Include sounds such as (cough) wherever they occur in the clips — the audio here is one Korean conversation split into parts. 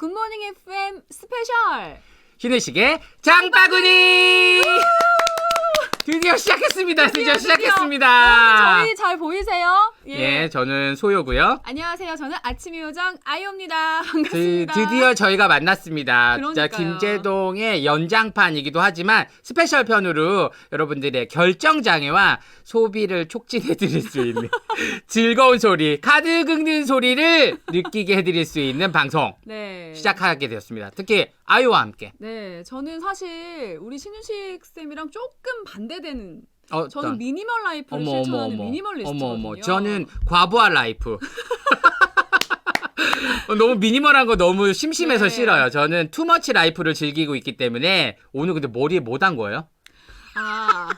굿모닝 FM 스페셜. 신의식의 장바구니 드디어 시작했습니다. 드디어, 드디어. 시작했습니다. 저희 잘 보이세요? 예, 저는 소요고요. 안녕하세요. 저는 아침의 요정 아이오입니다. (laughs) 드, 반갑습니다. 드 디어 저희가 만났습니다. 진짜 그러니까요. 김재동의 연장판이기도 하지만 스페셜 편으로 여러분들의 결정 장애와 소비를 촉진해 드릴 수 있는 (laughs) 즐거운 소리, 카드 긁는 소리를 느끼게 해 드릴 수 있는 방송 네. 시작하게 되었습니다. 특히 아이와 함께. 네, 저는 사실 우리 신윤식 쌤이랑 조금 반대되는 어, 저는 미니멀 라이프를 실천하는 미니멀리스트거든요. 어머 어머 저는 과부하 라이프 어, (laughs) 너무 미니멀한 거 너무 심심해서 네. 싫어요 저는 투머치 라이프를 즐기고 있기 때문에 오늘 근데 머리에 뭐 단 거예요? 아.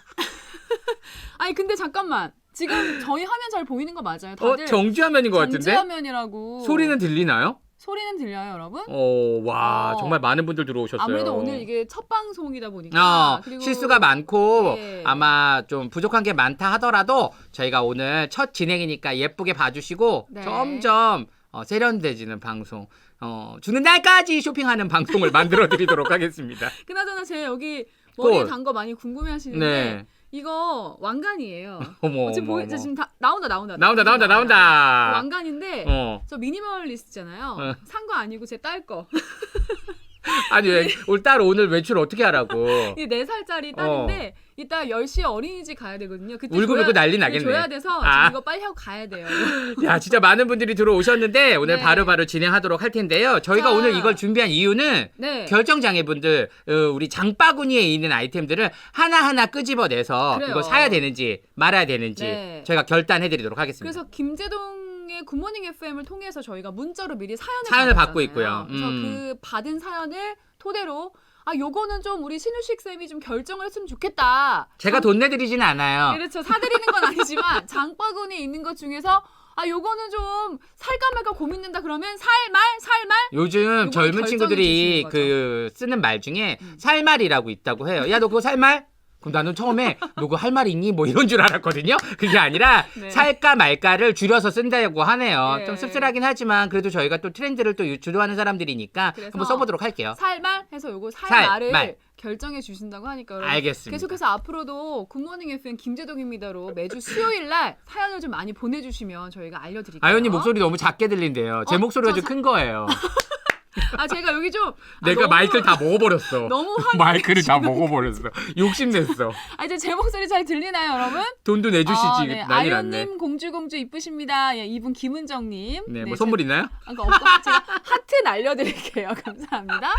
(laughs) 아니 근데 잠깐만. 지금 저희 화면 잘 보이는 거 맞아요? 어 다들 정지 화면인 것 같은데 전지화면이라고. 소리는 들리나요? 소리는 들려요, 여러분? 어 와 어. 정말 많은 분들 들어오셨어요 아무래도 오늘 이게 첫 방송이다 보니까 어, 그리고 실수가 많고 네. 아마 좀 부족한 게 많다 하더라도 저희가 오늘 첫 진행이니까 예쁘게 봐주시고 네. 점점 어, 세련돼지는 방송 어, 주는 날까지 쇼핑하는 방송을 만들어 드리도록 (laughs) 하겠습니다. 그나저나 제 여기 머리에 꽃. 단거 많이 궁금해하시는데 네. 이거 왕관이에요. 어머 어, 지금 어머, 보이 어머. 지금 다 나온다 나온다 나온다 나온다 나온다. 왕관인데 어. 저 미니멀리스트잖아요. 어. 산 거 아니고 제 딸 거. (laughs) 아니 왜 우리 딸 오늘 외출 어떻게 하라고? (laughs) 이 4살짜리 딸인데 이따 10시에 어린이집 가야 되거든요. 그때 울고 줘야- 불고 난리 네, 나겠네. 줘야 돼서 아. 이거 빨리 하고 가야 돼요. (laughs) 야 진짜 많은 분들이 들어오셨는데 오늘 네. 바로바로 진행하도록 할 텐데요. 저희가 자. 오늘 이걸 준비한 이유는 네. 결정 장애분들 어, 우리 장바구니에 있는 아이템들을 하나하나 끄집어내서 그래요. 이거 사야 되는지 말아야 되는지 네. 저희가 결단해 드리도록 하겠습니다. 그래서 김재동 의 굿모닝 FM을 통해서 저희가 문자로 미리 사연을 사연을. 받고 있고요. 그래서 음. 그 받은 사연을 토대로 아 요거는 좀 우리 신우식 쌤이 좀 결정을 했으면 좋겠다. 제가 돈 내드리지는 않아요. 그렇죠. 사드리는 건 아니지만 (laughs) 장바구니에 있는 것 중에서 아 요거는 좀 살까 말까 고민된다 그러면 살말 살말 요즘 젊은 결정해 친구들이 주시는 그 쓰는 말 중에 음. 살말이라고 있다고 해요. 야 너 그거 살말? 그럼 나는 처음에 너 그거 할말 있니? 뭐 이런 줄 알았거든요. 그게 아니라 네. 살까 말까를 줄여서 쓴다고 하네요. 네. 좀 씁쓸하긴 하지만 그래도 저희가 또 트렌드를 또 주도하는 사람들이니까 그래서 한번 써보도록 할게요. 살말 해서 요거 살, 살말을 말. 결정해 주신다고 하니까 알겠습니다. 계속해서 앞으로도 굿모닝 FM 김재동입니다로 매주 수요일 날 사연을 좀 많이 보내주시면 저희가 알려드릴게요. 아연님 목소리 너무 작게 들린대요. 제 어, 목소리가 저좀큰 거예요. (laughs) (laughs) 아 제가 여기 좀 아, 내가 너무- 마이크를 다 먹어버렸어. (laughs) 너무 화내. (laughs) 마이크를 다 먹어버렸어. 욕심냈어. 아 이제 제 목소리 잘 들리나요, 여러분? 돈도 내주시지. 아, 네. 난리 났네. 아연님 공주 공주 이쁘십니다. 예, 이분 김은정님. 네, 뭐 선물 있나요? 제, 아까 없고 제가 하트 날려드릴게요. 감사합니다.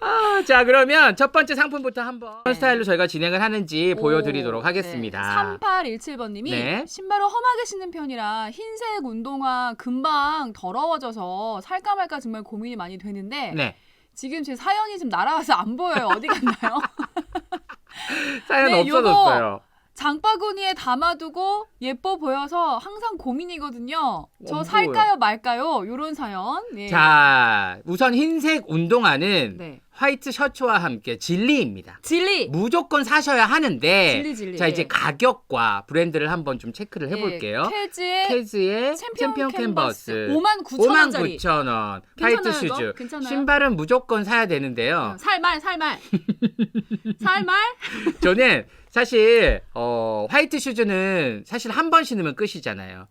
아, 자 그러면 첫 번째 상품부터 한번 어떤 네. 스타일로 저희가 진행을 하는지 보여드리도록 하겠습니다. 3817번님이 네. 신발을 험하게 신는 편이라 흰색 운동화 금방 더러워져서 살까 말까 정말 고민이 많이 되는데 네. 지금 제 사연이 지금 날아가서 안 보여요. 어디 갔나요? (laughs) 사연 네, 없어졌어요. 장바구니에 담아두고 예뻐 보여서 항상 고민이거든요. 저안 살까요 말까요? 요런 사연. 예. 자, 우선 흰색 운동화는 네. 화이트 셔츠와 함께 진리입니다. 진리. 무조건 사셔야 하는데 진리 진리. 자 이제 예. 가격과 브랜드를 한번 좀 체크를 해볼게요. 예. 캐즈의 캐즈의 챔피언, 챔피언 캔버스. 캔버스 5만 9천 원짜리. 59,000원 화이트 슈즈 괜찮아요? 신발은 무조건 사야 되는데요. 살말 살말. (laughs) 살말. 저는 사실 어, 화이트 슈즈는 사실 한 번 신으면 끝이잖아요.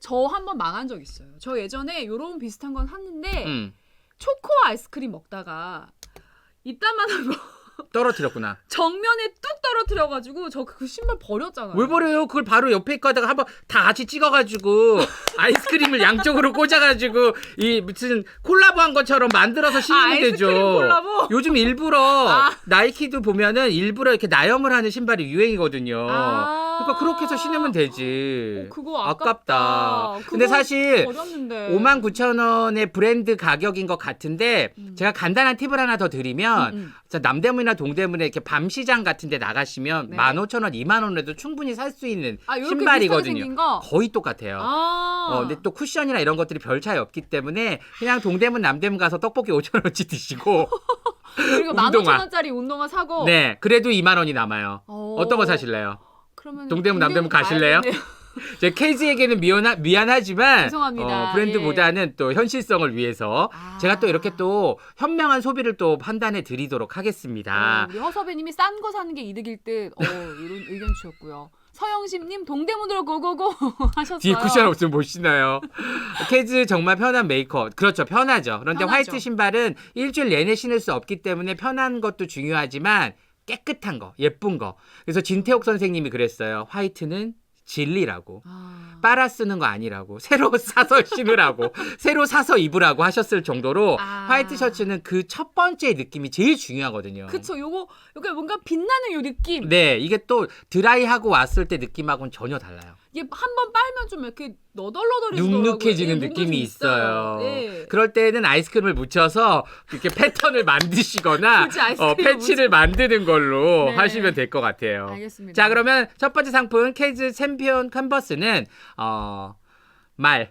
저 한 번 망한 적 있어요. 저 예전에 요런 비슷한 건 샀는데 음, 초코 아이스크림 먹다가 이따만한 거 (laughs) 떨어뜨렸구나. 정면에 뚝 떨어뜨려가지고 저 그 신발 버렸잖아요. 왜 버려요? 그걸 바로 옆에 있다가 한번 다 같이 찍어가지고 (laughs) 아이스크림을 양쪽으로 꽂아가지고 이 무슨 콜라보한 것처럼 만들어서 신으면 아, 아이스크림 되죠. 콜라보? 요즘 일부러 아. 나이키도 보면은 일부러 이렇게 나염을 하는 신발이 유행이거든요. 아. 그러니까 그렇게 해서 신으면 되지. 어, 그거 아깝다. 근데 그거 사실 버렸는데. 5만 9천 원의 브랜드 가격인 것 같은데 음. 제가 간단한 팁을 하나 더 드리면 음, 음. 자, 남대문이나 동대문에 이렇게 밤 시장 같은 데 나가시면 네. 15,000원, 2만 원에도 충분히 살 수 있는 아, 요렇게 비슷하게 신발이거든요. 거. 거의 똑같아요. 아. 어, 근데 또 쿠션이나 이런 것들이 별 차이 없기 때문에 그냥 동대문, 남대문 가서 떡볶이 5,000원치 드시고 그리고 (laughs) 운동화. 15,000원짜리 운동화 사고. 네, 그래도 2만 원이 남아요. 어. 어떤 거 사실래요? 그러면 동대문, 남대문 가실래요? (laughs) 제 케이즈에게는 미안하, 미안하지만 죄송합니다. 어, 브랜드보다는 또 현실성을 위해서 아. 제가 또 이렇게 또 현명한 소비를 또 판단해 드리도록 하겠습니다. 어, 우리 허섭이님이 싼 거 사는 게 이득일 듯 어, 이런 의견 주셨고요. 서영심님 동대문으로 고고고 (laughs) 하셨어요. 뒤에 쿠션 없으면 못 신어요. 케이즈 정말 편한 메이커. 그렇죠. 편하죠. 그런데 편하죠. 화이트 신발은 일주일 내내 신을 수 없기 때문에 편한 것도 중요하지만 깨끗한 거, 예쁜 거. 그래서 진태옥 선생님이 그랬어요. 화이트는 진리라고. 아, 빨아 쓰는 거 아니라고 새로 (laughs) 사서 신으라고 새로 사서 입으라고 하셨을 정도로 아. 화이트 셔츠는 그 첫 번째 느낌이 제일 중요하거든요. 그쵸. 요거 요게 뭔가 빛나는 요 느낌. 네, 이게 또 드라이하고 왔을 때 느낌하고는 전혀 달라요. 이게 한 번 빨면 좀 이렇게 너덜너덜해지더라고요. 눅눅해지는 예, 느낌이 좀 있어요. 네. 그럴 때는 아이스크림을 묻혀서 이렇게 패턴을 만드시거나 (laughs) 어, 패치를 만드는 걸로 네. 하시면 될 것 같아요. 알겠습니다. 자, 그러면 첫 번째 상품 케이즈 챔피언 컨버스는 어, (laughs) 말,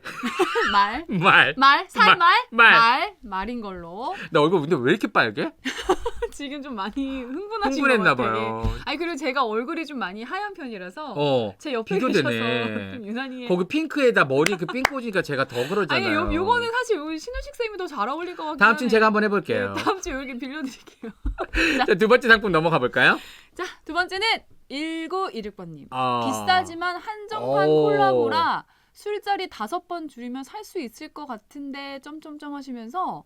말. 말. 말, 살말, 말. 말, 말 인 걸로. 나 얼굴 근데 왜 이렇게 빨개? (laughs) 지금 좀 많이 흥분하신 흥분했나. 봐요. 아니 그리고 제가 얼굴이 좀 많이 하얀 편이라서 어. 제 옆에 비교되네. 계셔서 좀 유난히 거기 핑크에다 머리 그 핑크 오니까 제가 더 그러잖아요. 아니 요, 요거는 사실 요 신우식 쌤이 더 잘 어울릴 것 같아요. 다음 주는 제가 한번 해볼게요. 네, 다음 주에 여기 빌려드릴게요. (laughs) 자, 두 번째 상품 넘어가 볼까요? 자, 두 번째는 1916번님. 어. 비싸지만 한정판 오. 콜라보라 술자리 다섯 번 줄이면 살 수 있을 것 같은데 점점점 하시면서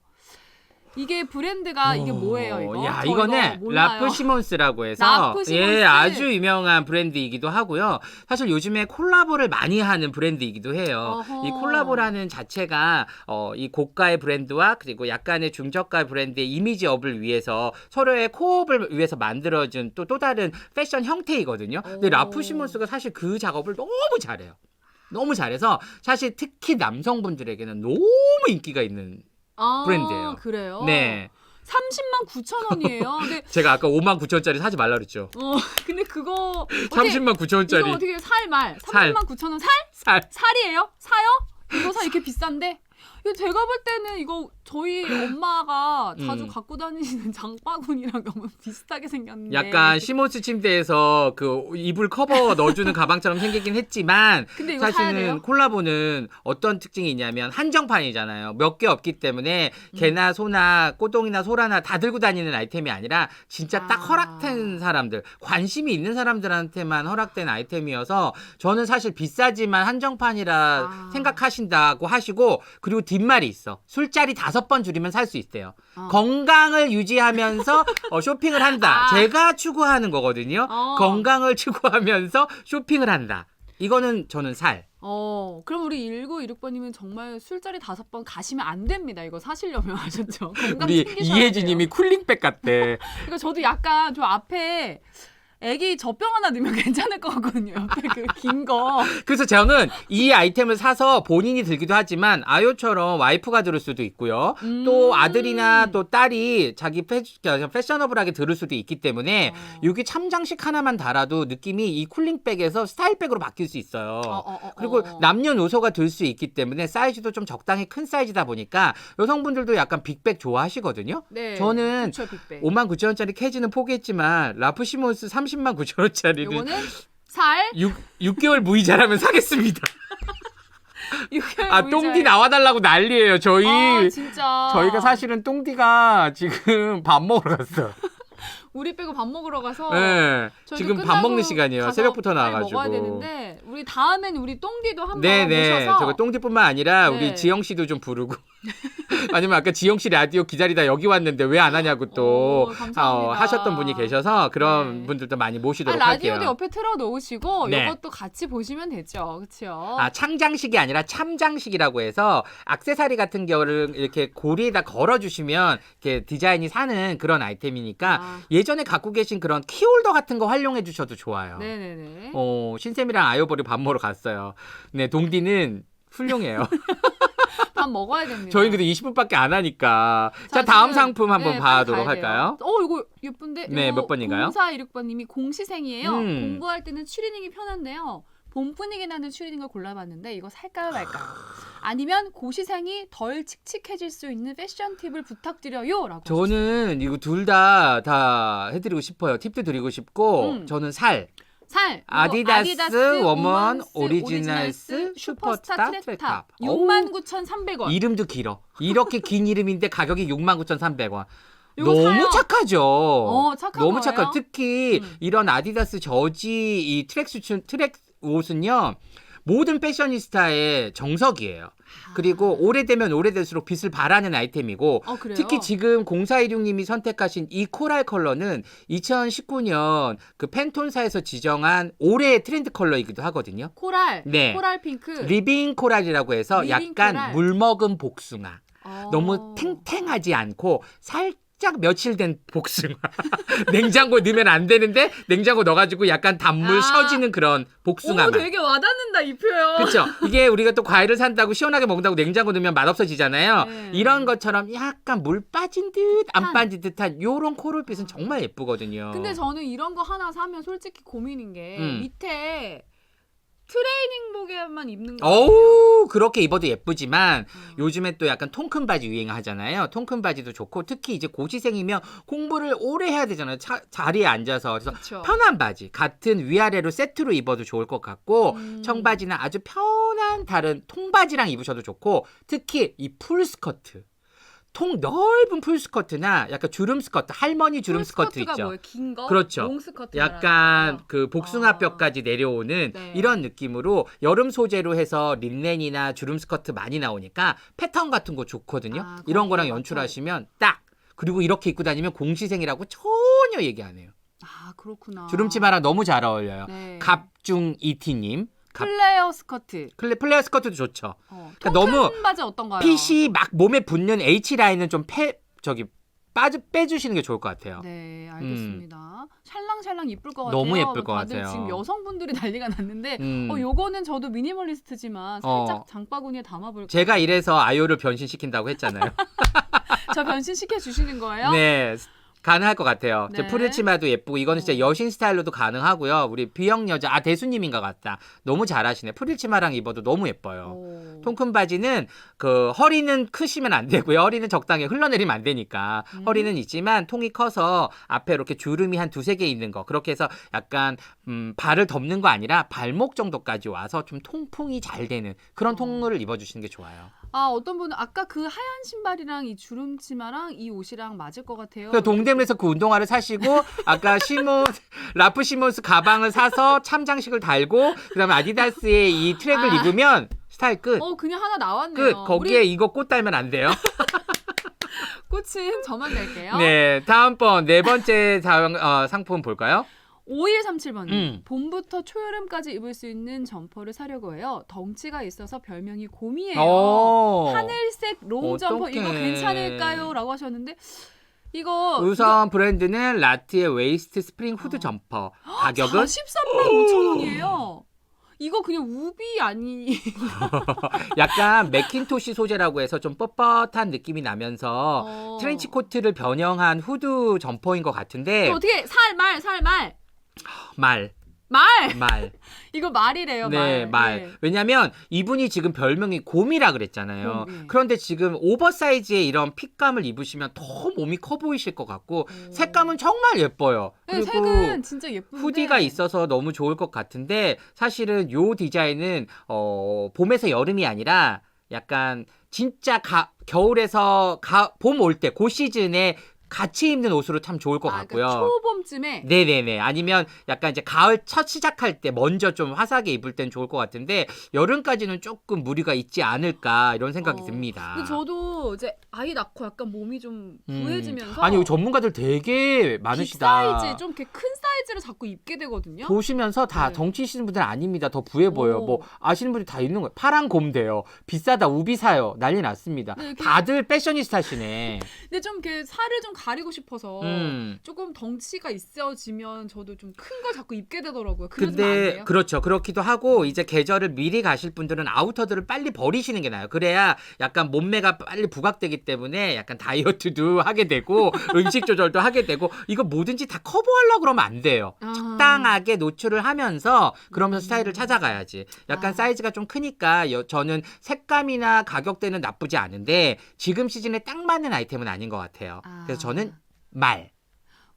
이게 브랜드가 이게 오. 뭐예요 이거? 야, 저 이거는 이거 몰라요. 라프 시몬스라고 해서 라프 시몬스. 예, 아주 유명한 브랜드이기도 하고요. 사실 요즘에 콜라보를 많이 하는 브랜드이기도 해요. 어허. 이 콜라보라는 자체가 어, 이 고가의 브랜드와 그리고 약간의 중저가 브랜드의 이미지 업을 위해서 서로의 코업을 위해서 만들어준 또 또 다른 패션 형태이거든요. 근데 오. 라프 시몬스가 사실 그 작업을 너무 잘해요. 너무 잘해서 사실 특히 남성분들에게는 너무 인기가 있는 아, 브랜드예요. 그래요? 네. 30만 9천 원이에요. 근데 (laughs) 제가 아까 5만 9천짜리 사지 말라 그랬죠. 어 근데 그거 어떻게 30만 이거 9천짜리 어떻게 살 말 살. 30만 9천 원 살? 살. 살이에요? 사요? 이거 사 이렇게 비싼데? 이거 제가 볼 때는 이거 저희 (clears throat) 엄마가 자주 음. 갖고 다니시는 (laughs) 장바구니랑 너무 비슷하게 생겼는데 약간 시몬스 침대에서 그 이불 커버 (laughs) 넣어주는 가방처럼 생기긴 했지만 근데 이거 사야? 사실은 콜라보는 어떤 특징이 있냐면 한정판이잖아요. 몇 개 없기 때문에 음. 개나 소나 꼬동이나 소라나 다 들고 다니는 아이템이 아니라 진짜 딱 아. 허락된 사람들, 관심이 있는 사람들한테만 허락된 아이템이어서 저는 사실 비싸지만 한정판이라 아. 생각하신다고 하시고 그리고 뒷말이 있어. 술자리 다섯 번 줄이면 살 수 있대요. 어. 건강을 유지하면서 어, 쇼핑을 한다. 아. 제가 추구하는 거거든요. 어. 건강을 추구하면서 쇼핑을 한다. 이거는 저는 살. 어, 그럼 우리 1926번님은 정말 술자리 다섯 번 가시면 안 됩니다. 이거 사시려면 (laughs) 아셨죠? 건강 우리 챙기셔야 이혜진님이. 쿨링백 같대. (laughs) 그러니까 저도 약간 저 앞에 애기 젖병 하나 넣으면 (laughs) 괜찮을 것 같거든요. 옆에 그 긴 거. 그래서 저는 이 아이템을 사서 본인이 들기도 하지만 아요처럼 와이프가 들을 수도 있고요. 음. 또 아들이나 또 딸이 자기 패, 패셔너블하게 들을 수도 있기 때문에 어. 여기 참장식 하나만 달아도 느낌이 이 쿨링백에서 스타일백으로 바뀔 수 있어요. 어, 어, 어, 그리고 어. 남녀노소가 들 수 있기 때문에 사이즈도 좀 적당히 큰 사이즈다 보니까 여성분들도 약간 빅백 좋아하시거든요. 네. 저는 그쵸, 빅백. 5만 9천 원짜리 캐지는 포기했지만 라프 시몬스 30만 9천 원짜리는 요거는 살 6, 6개월 무이자라면 사겠습니다. (laughs) 6개월 아 똥디 나와달라고 난리예요. 저희 아, 진짜. 저희가 사실은 똥디가 지금 (laughs) 밥 먹으러 갔어. 우리 빼고 밥 먹으러 가서 네. 지금 밥 먹는 시간이에요. 새벽부터 나와가지고. 먹어야 되는데 우리 다음엔 우리 똥디도 한번 네네. 모셔서 저거 똥디뿐만 아니라 네. 우리 지영 씨도 좀 부르고. (laughs) 아니면 아까 지영 씨 라디오 기다리다 여기 왔는데 왜 안 하냐고 또 오, 감사합니다. 어, 하셨던 분이 계셔서 그런 네. 분들도 많이 아, 모시도록 라디오도 할게요. 옆에 틀어 놓으시고 네. 이것도 같이 보시면 되죠. 그렇죠? 아, 창장식이 아니라 참장식이라고 해서 악세사리 같은 경우를 이렇게 고리에다 걸어주시면 이렇게 디자인이 사는 그런 아이템이니까 아, 예전에 갖고 계신 그런 키홀더 같은 거 활용해 주셔도 좋아요. 네 네 네. 어, 신쌤이랑 아이오버리 밥 먹으러 갔어요. 네, 동디는 훌륭해요. (laughs) 밥 먹어야 됩니다. 저희 근데 20분밖에 안 하니까. 자, 자, 다음 지금, 상품 한번 네, 봐도록 할까요? 어, 이거 예쁜데? 네, 몇 번인가요? 0416번님이 공시생이에요. 음. 공부할 때는 추리닝이 편한데요. 봄 분위기 나는 추리닝을 골라봤는데 이거 살까요 말까요? 아니면 고시생이 덜 칙칙해질 수 있는 패션 팁을 부탁드려요라고. 저는 이거 둘 다 다 해드리고 싶어요. 팁도 드리고 싶고 음. 저는 살. 살 아디다스 워먼 워먼스 오리지널스 슈퍼스타 트랙탑. 69,300원. 이름도 길어. 이렇게 긴 이름인데 가격이 69,300원. 이거 너무 사요? 착하죠. 어, 착한 너무 거예요? 착하. 특히 음. 이런 아디다스 저지 이 트랙수츠 트랙 옷은요. 모든 패셔니스타의 정석이에요. 그리고 오래되면 오래될수록 빛을 발하는 아이템이고 어? 특히 지금 0416님이 선택하신 이 코랄 컬러는 2019년 그 팬톤사에서 지정한 올해의 트렌드 컬러이기도 하거든요. 코랄, 네. 코랄 핑크. 리빙 코랄이라고 해서 리빙 약간 코랄. 물먹은 복숭아. 어. 너무 탱탱하지 않고 살짝 며칠 된 복숭아. (laughs) 냉장고에 넣으면 안 되는데 냉장고 넣어가지고 약간 단물 아. 쉬어지는 그런 복숭아 오, 맛. 되게 와닿는다 이 표현. 그렇죠. 이게 우리가 또 과일을 산다고 시원하게 먹는다고 냉장고 넣으면 맛 없어지잖아요. 네. 이런 것처럼 약간 물 빠진 듯안 한. 빠진 듯한 요런 코랄빛은 정말 예쁘거든요. 근데 저는 이런 거 하나 사면 솔직히 고민인 게 음. 밑에 트레이닝복에만 입는 거. 어우 그렇게 입어도 예쁘지만 음. 요즘에 또 약간 통큰 바지 유행하잖아요. 통큰 바지도 좋고 특히 이제 고시생이면 공부를 오래 해야 되잖아요. 차- 자리에 앉아서 그래서 그쵸. 편한 바지 같은 위아래로 세트로 입어도 좋을 것 같고 음. 청바지는 아주 편한 다른 통바지랑 입으셔도 좋고 특히 이 풀 스커트 통 넓은 풀 스커트나 약간 주름 스커트 할머니 주름 스커트 있죠. 뭐예요? 긴 거? 그렇죠. 롱 스커트 약간 말하는 거? 그 복숭아뼈까지 내려오는 네. 이런 느낌으로 여름 소재로 해서 린넨이나 주름 스커트 많이 나오니까 패턴 같은 거 좋거든요. 아, 이런 거랑. 연출하시면 딱 그리고 이렇게 입고 다니면 공시생이라고 전혀 얘기 안 해요. 아 그렇구나. 주름치마랑 너무 잘 어울려요. 네. 갑중 이티님. 갑 플레어 스커트. 클레 플레어 스커트도 좋죠. 어. 그러니까 통큰 너무 바지 어떤가요? 핏이 막 몸에 붙는 H 라인은 좀 패 저기 빠져 빼주시는 게 좋을 것 같아요. 네, 알겠습니다. 샬랑샬랑 이쁠 것 같아요. 너무 예쁠 것 다들 같아요. 지금 여성분들이 난리가 났는데 음. 어 요거는 저도 미니멀리스트지만 살짝 어. 장바구니에 담아볼까. 제가 이래서 아이오를 변신시킨다고 했잖아요. (laughs) 저 변신 시켜 주시는 거예요? 네. 가능할 것 같아요. 제 네. 프릴치마도 예쁘고 이거는 진짜 어. 여신 스타일로도 가능하고요. 우리 비형 여자 아 대수님인 것 같다. 너무 잘하시네. 프릴치마랑 입어도 너무 예뻐요. 오. 통큰 바지는 그 허리는 크시면 안 되고요. 허리는 적당히 흘러내리면 안 되니까 음. 허리는 있지만 통이 커서 앞에 이렇게 주름이 한 두세 개 있는 거 그렇게 해서 약간 음, 발을 덮는 거 아니라 발목 정도까지 와서 좀 통풍이 잘 되는 그런 어. 통을 입어주시는 게 좋아요. 아 어떤 분은 아까 그 하얀 신발이랑 이 주름 치마랑 이 옷이랑 맞을 것 같아요. 그래서 동대문에서 그 운동화를 사시고 아까 시몬 (laughs) 라프 시몬스 가방을 사서 참장식을 달고 그다음에 아디다스의 이 트랙을 아. 입으면 스타일 끝. 어 그냥 하나 나왔네요. 끝. 거기에 우리 이거 꽃 달면 안 돼요. (laughs) 꽃은 저만 낼게요. 네, 다음번 네 번째 사- 어, 상품 볼까요? 5137번님 음. 봄부터 초여름까지 입을 수 있는 점퍼를 사려고 해요. 덩치가 있어서 별명이 곰이에요. 오. 하늘색 롱 점퍼 이거 어떡해. 괜찮을까요? 라고 하셨는데 이거 우선 브랜드는 라트의 웨이스트 스프링 후드 어. 점퍼. 가격은 43만 5천 원이에요. 이거 그냥 우비 아니 (laughs) 약간 맥킨토시 소재라고 해서 좀 뻣뻣한 느낌이 나면서 어. 트렌치 코트를 변형한 후드 점퍼인 것 같은데 어떻게 살말 살말 말, 말 말. (laughs) 이거 말이래요 네, 말. 말. 예. 왜냐면 이분이 지금 별명이 곰이라 그랬잖아요. 곰, 예. 그런데 지금 오버사이즈의 이런 핏감을 입으시면 더 몸이 커 보이실 것 같고 오. 색감은 정말 예뻐요. 네, 그리고 색은 진짜 예쁜데 후디가 있어서 너무 좋을 것 같은데 사실은 요 디자인은 어, 봄에서 여름이 아니라 약간 진짜 가, 겨울에서 가, 봄 올 때 그 시즌에 같이 입는 옷으로 참 좋을 것 아, 같고요. 그러니까 초봄쯤에 네네네. 아니면 약간 이제 가을 첫 시작할 때 먼저 좀 화사하게 입을 땐 좋을 것 같은데 여름까지는 조금 무리가 있지 않을까 이런 생각이 어, 듭니다. 근데 저도 이제 아이 낳고 약간 몸이 좀 음. 부해지면서 아니 전문가들 되게 빅 많으시다. 사이즈 좀 이렇게 큰 사이즈를 자꾸 입게 되거든요. 보시면서 다 네. 덩치시는 분들은 아닙니다. 더 부해 보여요. 오. 뭐 아시는 분들 다 있는 거예요. 파란 곰 돼요. 비싸다 우비 사요. 난리 났습니다. 네, 이렇게- 다들 패셔니스타시네. (laughs) 근데 좀 이렇게 살을 좀 가리고 싶어서 음. 조금 덩치가 있어지면 저도 좀 큰 걸 자꾸 입게 되더라고요. 근데? 그렇죠. 그렇기도 하고 이제 계절을 미리 가실 분들은 아우터들을 빨리 버리시는 게 나아요. 그래야 약간 몸매가 빨리 부각되기 때문에 약간 다이어트도 (laughs) 하게 되고 음식 조절도 하게 되고 이거 뭐든지 다 커버하려고 그러면 안 돼요. 아. 적당하게 노출을 하면서 그러면서 음. 스타일을 찾아가야지. 약간 아. 사이즈가 좀 크니까 여- 저는 색감이나 가격대는 나쁘지 않은데 지금 시즌에 딱 맞는 아이템은 아닌 것 같아요. 아. 그래서 저는 말.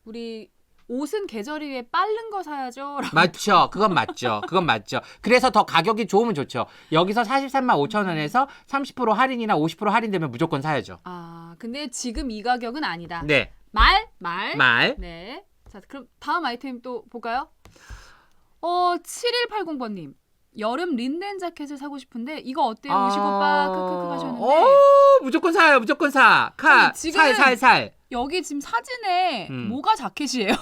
우리 옷은 계절이 위해 빠른 거 사야죠. 맞죠. 그건 맞죠. 그건 맞죠. 그래서 더 가격이 좋으면 좋죠. 여기서 43만 5천 원에서 30% 할인이나 50% 할인되면 무조건 사야죠. 아, 근데 지금 이 가격은 아니다. 네. 말, 말. 말. 네. 자, 그럼 다음 아이템 또 볼까요? 어, 7180번님. 여름 린넨 자켓을 사고 싶은데 이거 어때요? 아. 우식 오빠 크크크 하셨는데 오, 무조건 사요. 무조건 사. 카. 지금- 살, 살, 살. 여기 지금 사진에 음. 뭐가 자켓이에요?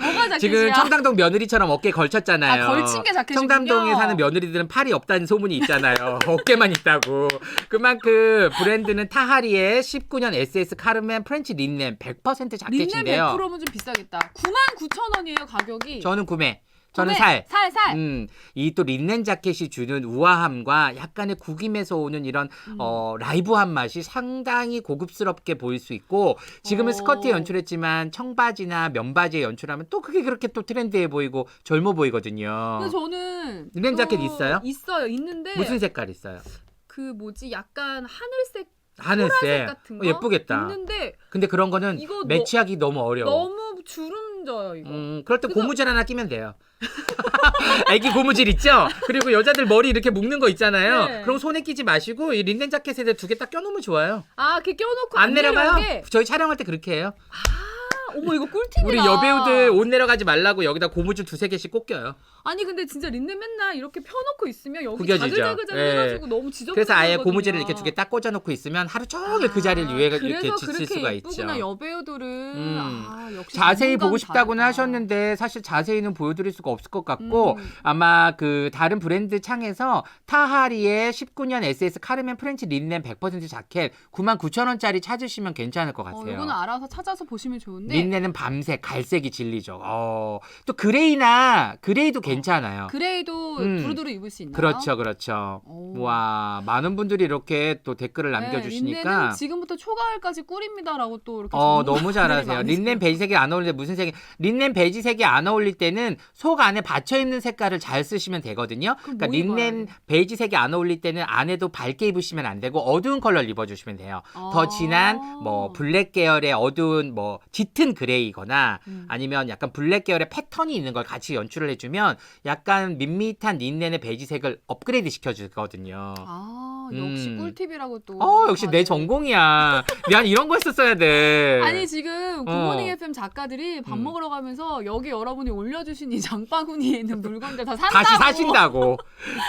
뭐가 (laughs) 자켓이야? 지금 청담동 며느리처럼 어깨에 걸쳤잖아요. 아, 걸친 게 자켓이군요. 청담동에 사는 며느리들은 팔이 없다는 소문이 있잖아요. (laughs) 어깨만 있다고. 그만큼 브랜드는 타하리의 19년 SS 카르멘 프렌치 린넨 100% 린넨 자켓인데요. 100%면 좀 비싸겠다. 99,000원이에요, 가격이. 저는 구매. 저는 살. 살, 살. 음, 이 또 린넨 자켓이 주는 우아함과 약간의 구김에서 오는 이런 음. 어, 라이브한 맛이 상당히 고급스럽게 보일 수 있고 지금은 오. 스커트에 연출했지만 청바지나 면바지에 연출하면 또 그게 그렇게 또 트렌디해 보이고 젊어 보이거든요. 근데 저는 린넨 자켓 그 있어요? 있어요. 있는데 무슨 색깔 있어요? 그 뭐지? 약간 하늘색 하늘색. 같은 어, 거 예쁘겠다. 있는데 근데 그런 거는 매치하기 너 무 어려워. 너무 주름 져요, 이거. 음, 그럴 때 그거- 고무줄 하나 끼면 돼요. (laughs) 애기 고무줄 있죠? 그리고 여자들 머리 이렇게 묶는 거 있잖아요. 네. 그럼 손에 끼지 마시고 이 린넨 자켓에 두 개 딱 껴놓으면 좋아요. 아, 이렇게 껴놓고 안 내려가요? 내려오게? 저희 촬영할 때 그렇게 해요. 아, 어머 이거 꿀팁이다. 우리 여배우들 옷 내려가지 말라고 여기다 고무줄 두세 개씩 꼭 껴요. 아니 근데 진짜 린넨 맨날 이렇게 펴놓고 있으면 여기 구겨지죠. 자글자글자글 예. 해가지고 너무 지저분해. 그래서 아예 고무줄을 이렇게 두 개 딱 꽂아놓고 있으면 하루 종일 그 자리를 유해 이렇게 아, 그래서 지칠 그렇게 수가 있죠. 예쁘구나 여배우들은. 음. 아, 역시 자세히 보고 싶다고는 다르다. 하셨는데 사실 자세히는 보여드릴 수가 없을 것 같고 음. 아마 그 다른 브랜드 창에서 타하리의 19년 SS 카르멘 프렌치 린넨 100% 자켓 99,000원짜리 찾으시면 괜찮을 것 어, 같아요. 이거는 알아서 찾아서 보시면 좋은데. 린넨은 밤색, 갈색이 진리죠. 어, 또 그레이나 그레이도 괜찮 아요. 그레이도 음. 두루두루 입을 수 있나요? 그렇죠, 그렇죠. 오. 와, 많은 분들이 이렇게 또 댓글을 네, 남겨주시니까. 린넨은 지금부터 초가을까지 꿀입니다라고 또 이렇게. 어, 너무 잘하세요. 린넨 베이지색이 안 어울릴 때 무슨 색이, 린넨 베이지색이 안 어울릴 때는 속 안에 받쳐 입는 색깔을 잘 쓰시면 되거든요. 그러니까 린넨 돼? 베이지색이 안 어울릴 때는 안에도 밝게 입으시면 안 되고 어두운 컬러를 입어주시면 돼요. 더 아. 진한 뭐 블랙 계열의 어두운 뭐 짙은 그레이거나 음. 아니면 약간 블랙 계열의 패턴이 있는 걸 같이 연출을 해주면 약간 밋밋한 린넨의 베이지색을 업그레이드 시켜주거든요. 아 역시 음. 꿀팁이라고 또. 어 역시 내 다들. 전공이야. 난 이런 거 했었어야 돼. (laughs) 아니 지금 어. 굿모닝 FM 작가들이 밥 음. 먹으러 가면서 여기 여러분이 올려주신 이 장바구니에 있는 (laughs) 물건들 다 산다고. 다시 사신다고.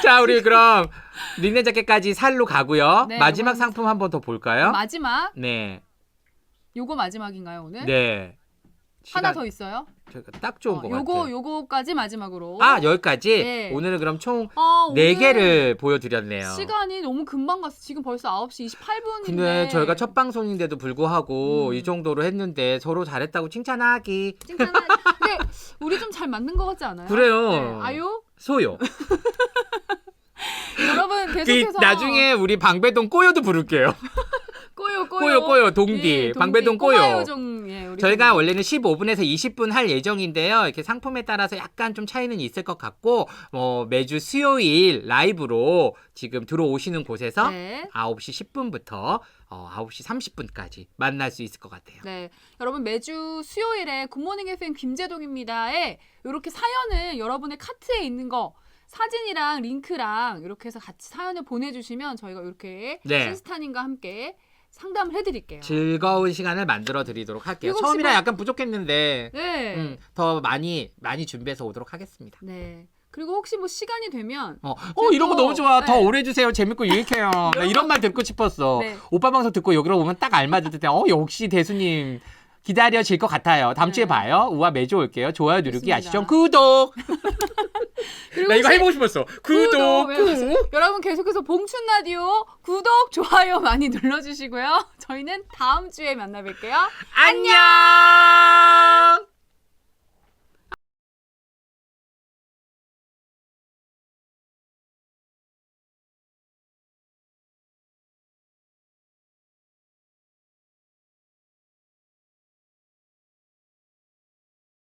자, 우리 그럼 린넨 자켓까지 살로 가고요. 네, 마지막 상품 한 번 더 볼까요? 마지막 네. 요거 마지막인가요 오늘? 네. 하나 시간- 더 있어요? 저희가 딱 좋은 어, 거 요거 같아요. 요거까지 마지막으로. 아, 여기까지? 네. 오늘은 그럼 총 아, 네 오늘 개를 보여드렸네요. 시간이 너무 금방 갔어. 지금 벌써 9시 28분인데. 근데 저희가 첫 방송인데도 불구하고 음. 이 정도로 했는데 서로 잘했다고 칭찬하기. 칭찬하. 근데 우리 좀 잘 맞는 것 같지 않아요? 그래요. 네. 아유 소요. (laughs) 여러분 그 계속해서 나중에 우리 방배동 꼬요도 부를게요. (laughs) 꼬요 꼬요 꼬요 꼬요 동디 예, 방배동 꼬요. 꼬마요정, 예, 우리 저희가. 원래는 15분에서 20분 할 예정인데요. 이렇게 상품에 따라서 약간 좀 차이는 있을 것 같고, 뭐, 매주 수요일 라이브로 지금 들어오시는 곳에서 네. 9시 10분부터 어, 9시 30분까지 만날 수 있을 것 같아요. 네, 여러분 매주 수요일에 굿모닝 FM 김재동입니다에 이렇게 사연을 여러분의 카트에 있는 거 사진이랑 링크랑 이렇게 해서 같이 사연을 보내주시면 저희가 이렇게 네. 신스타님과 함께 상담을 해드릴게요. 즐거운 시간을 만들어 드리도록 할게요. 일곱 처음이라 반- 약간 부족했는데, 네, 음, 더 많이, 많이 준비해서 오도록 하겠습니다. 네. 그리고 혹시 뭐 시간이 되면 어, 어 이런 거 또- 너무 좋아. 더 네. 오래 해주세요. 재밌고 유익해요. (laughs) 나 이런 말 듣고 싶었어. 네. 오빠 방송 듣고 여기로 오면 딱 알맞을 때, 어 역시 대수님 기다려질 것 같아요. 다음 주에 네. 봐요. 우와 매주 올게요. 좋아요 누르기 좋습니다. 아시죠? 구독. (laughs) 나 이거 해보고 싶었어. 구독. 왜 구. 여러분 계속해서 봉춘 라디오 구독 좋아요 많이 눌러주시고요. 저희는 다음 주에 만나 뵐게요. 안녕.